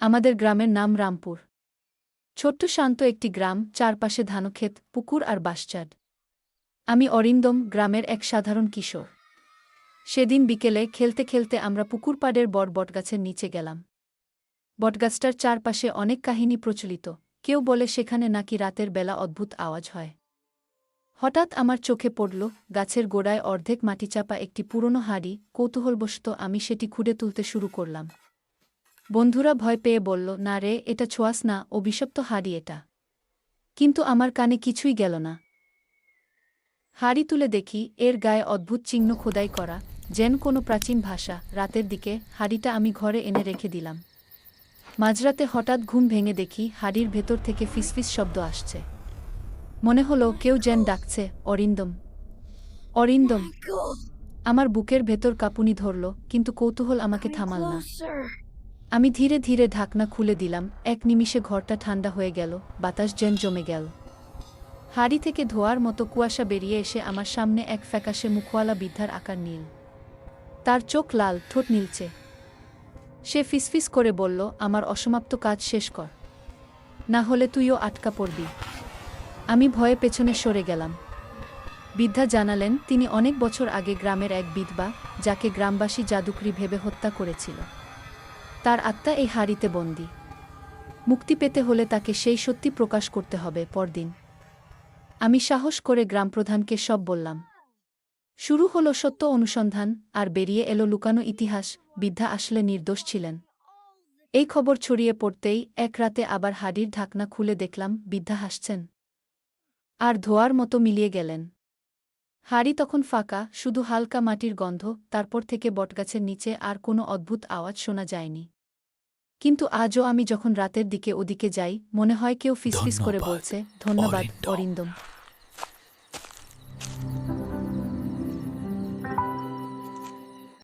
আমাদের গ্রামের নাম রামপুর। ছোট্ট শান্ত একটি গ্রাম, চারপাশে ধানক্ষেত, পুকুর আর বাঁশচাড আমি অরিন্দম গ্রামের এক সাধারণ কিশোর। সেদিন বিকেলে খেলতে খেলতে আমরা পুকুর পাড়ের বড় বটগাছের নিচে গেলাম। বটগাছটার চারপাশে অনেক কাহিনী প্রচলিত। কেউ বলে সেখানে নাকি রাতের বেলা অদ্ভুত আওয়াজ হয়। হঠাৎ আমার চোখে পড়ল, গাছের গোড়ায় অর্ধেক মাটিচাপা একটি পুরনো হাড়ি, কৌতূহলবশত আমি সেটি খুঁড়ে তুলতে শুরু করলাম। বন্ধুরা ভয় পেয়ে বলল না রে এটা ছোঁয়াস না অভিশপ্ত হাড়ি এটা। কিন্তু আমার কানে কিছুই গেল না। হাড়ি তুলে দেখি এর গায়ে অদ্ভুত চিহ্ন খোদাই করা যেন কোনো প্রাচীন ভাষা। রাতের দিকে হাড়িটা আমি ঘরে এনে রেখে দিলাম। মাঝরাতে হঠাৎ ঘুম ভেঙে দেখি হাড়ির ভেতর থেকে ফিসফিস শব্দ আসছে। মনে হলো কেউ যেন ডাকছে অরিন্দম অরিন্দম। আমার বুকের ভেতর কাঁপুনি ধরল কিন্তু কৌতূহল আমাকে থামাল না। আমি ধীরে ধীরে ঢাকনা খুলে দিলাম, এক নিমিষে ঘরটা ঠান্ডা হয়ে গেল, বাতাস যেন জমে গেল। হাড়ি থেকে ধোয়ার মতো কুয়াশা বেরিয়ে এসে আমার সামনে এক ফ্যাকাশে মুখওয়ালা বৃদ্ধার আকার নীল। তার চোখ লাল, ঠোঁট নীলচে। সে ফিসফিস করে বলল, আমার অসমাপ্ত কাজ শেষ কর। না হলে তুইও আটকা পড়বি। আমি ভয়ে পেছনে সরে গেলাম। বৃদ্ধা জানালেন, তিনি অনেক বছর আগে গ্রামের এক বিধবা, যাকে গ্রামবাসী জাদুকরি ভেবে হত্যা করেছিল। তার আত্মা এই হাড়িতে বন্দি। মুক্তি পেতে হলে তাকে সেই সত্যি প্রকাশ করতে হবে পরদিন। আমি সাহস করে গ্রামপ্রধানকে সব বললাম। শুরু হলো সত্য অনুসন্ধান, আর বেরিয়ে এলো লুকানো ইতিহাস বৃদ্ধা আসলে নির্দোষ ছিলেন। এই খবর ছড়িয়ে পড়তেই এক রাতে আবার হাড়ির ঢাকনা খুলে দেখলাম বৃদ্ধা হাসছেন। আর ধোয়ার মতো মিলিয়ে গেলেন। হাড়ি তখন ফাঁকা শুধু হালকা মাটির গন্ধ তারপর থেকে বটগাছের নিচে আর কোনো অদ্ভুত আওয়াজ শোনা যায়নি কিন্তু আজও আমি যখন রাতের দিকে ওদিকে যাই মনে হয় কেউ ফিসফিস করে বলছে ধন্যবাদ অরিন্দম।" অরিন্দম